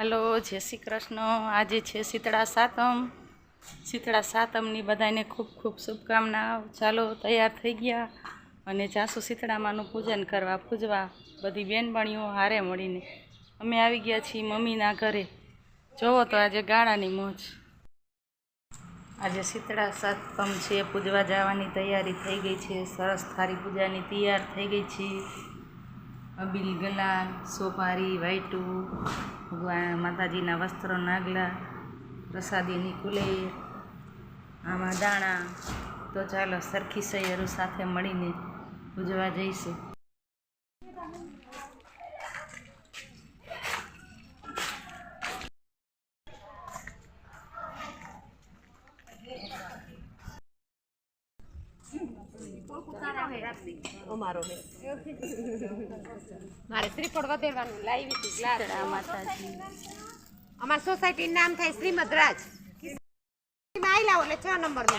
Hello, જય શ્રી કૃષ્ણ. આજે છે શીતળા સાતમ. શીતળા સાતમની બધાને ખૂબ ખૂબ શુભકામના ચાલો, તૈયાર થઈ ગયા અને જાસુ શીતળામાનું પૂજન કરવા પૂજવા બધી બેનપણીઓ હારે મળીને. અમે આવી ગયા છીએ મમ્મીના ઘરે. જોવો તો આજે ગાળાની મોજ. આજે શીતળા સાતમ છે, પૂજવા જવાની તૈયારી થઈ ગઈ છે. સરસ થારી પૂજાની તૈયાર થઈ ગઈ છે. અબીલ ગલાલ, સોપારી વાઈટું ભગવાન માતાજીના વસ્ત્રો, નાગલા, પ્રસાદીની કુલેર, આમાં દાણા. તો ચાલો સરખી સૈયરો સાથે મળીને ઉજવા જઈશું. અમારો હે મારે શ્રીફળ વધેરવાનું લાવી હતી ગ્લાસ માતાજી. અમાર સોસાયટી નામ થાય શ્રીમદ રાજ આઈ લાવો એટલે છ નંબર નો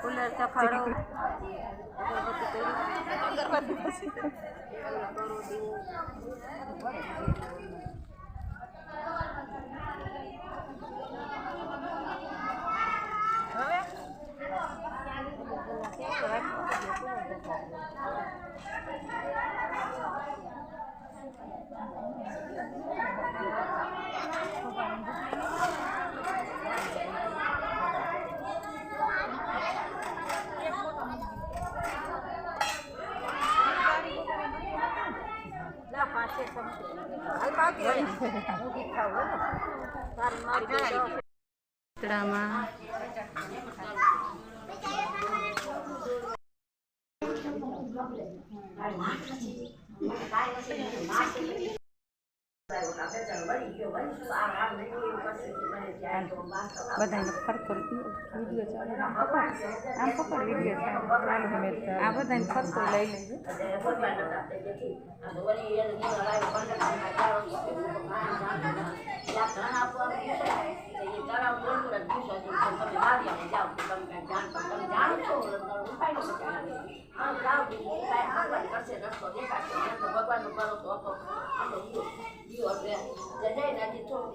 કુલર ચખાડો શીતળામાં બધાને ફરતો વીડિયો ચાલે આમ પકડ વીડિયો ચાલે. આ બધાને ફરતો લઈ લેજો.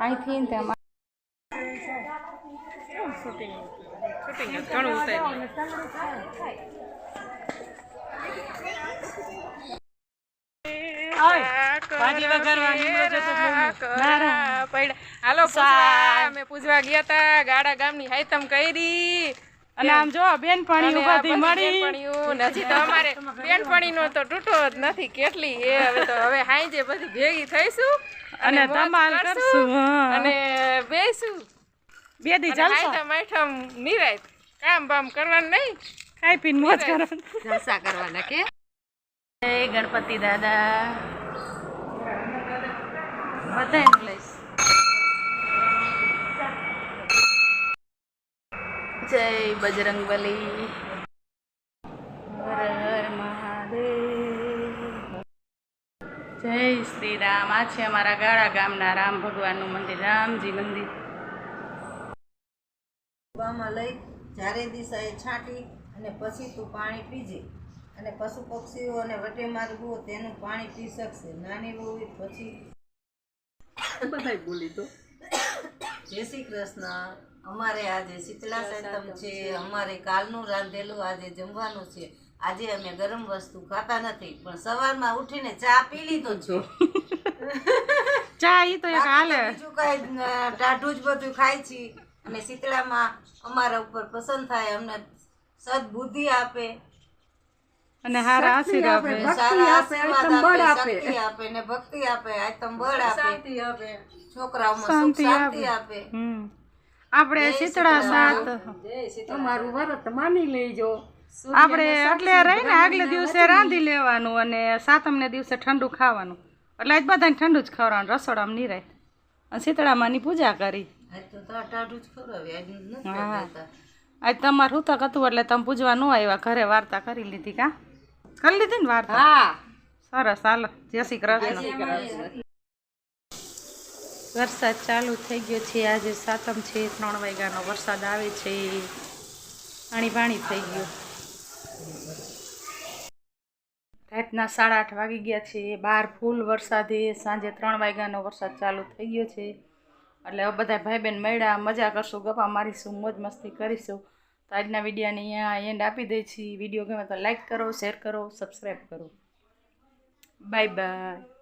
અહીંથી ને ત્યાં હાલો પૂજવા અમે પૂજવા ગયા તા ગાડા ગામની હાઈતમ કરી. અને આમ જો બેનપણી બધી મળી. નથી તો અમારે બેનપણીનો તો તૂટો જ નથી કેટલી એ હવે તો હવે હાંજે બધી ભેગી થઈશું. અને ધમાલ કરશું, અને બેસું. બે દી અને તો હાઈતમ નિરાય. કામ બામ કરવાનું નહીં. ખાઈ પીને મોજ કરવાનું. જલસા કરવાના કે? જય ગણપતિ દાદા. બધાને લઈશ. જય બજરંગ બલી હર હર મહાદેવ. જય શ્રી રામ આ છે અમારા ગાળા ગામના રામ ભગવાનનું મંદિર રામજી મંદિર. ડબ્બામાં લઈ ચારે દિશાએ છાંટી અને પછી તું પાણી પીજે. અને પશુ પક્ષીઓ અને વટે માર્ગો તેનું પાણી પી શકશે. નાની બહુ પછી જય શ્રી કૃષ્ણ. અમારે આજે શીતળા સાતમ છે અમારે કાલનું રાંધેલું આજે જમવાનું છે. આજે અમે ગરમ વસ્તુ ખાતા નથી પણ સવારમાં ઉઠીને ચા પી લીધો છો. ચા ઈ તો એક હાલે. બીજું કાંઈ ટાઢું જ બધું ખાય છે. અને શીતળામાં અમારા ઉપર પસંદ થાય અમને સદબુદ્ધિ આપે. અને હારા આશીર્વાદ આપે સારા આશીર્વાદ આપે શક્તિ આપે ને ભક્તિ આપે આતમ બળ આપે. છોકરાઓમાં સુખ શાંતિ આપે. હમ. આપણે શીતળા સાત. તમારું વ્રત માની લેજો. આપણે એટલે રહીને આગલે દિવસે રાંધી લેવાનું અને સાતમને દિવસે ઠંડુ ખાવાનું. એટલે આજ બધાને ઠંડુ જ ખવડાવવાનું રસોડામાં નહીં રહે. અને શીતળામાની પૂજા કરી. આજ તો હું. તો હતું એટલે તમે પૂજવા ન આવ્યા ઘરે વાર્તા કરી લીધી કા? કરી લીધી ને વાર્તા? હા. સરસ હાલો. જય શ્રી કૃષ્ણ. વરસાદ ચાલુ થઈ ગયો છે. આજે સાતમ છે ત્રણ વાગ્યાનો વરસાદ આવે છે. પાણી પાણી થઈ ગયું. રાતના સાડા આઠ વાગી ગયા છે. બહાર ફૂલ વરસાદે સાંજે ત્રણ વાગ્યાનો વરસાદ ચાલુ થઈ ગયો છે. એટલે બધા ભાઈ બહેન મળ્યા મજા કરશું ગપ્પા મારીશું મોજ મસ્તી કરીશું. તો આજના વિડીયાને અહીંયા એન્ડ આપી દે છીએ વીડિયો ગમે તો લાઈક કરો શેર કરો સબસ્ક્રાઈબ કરો. Bye bye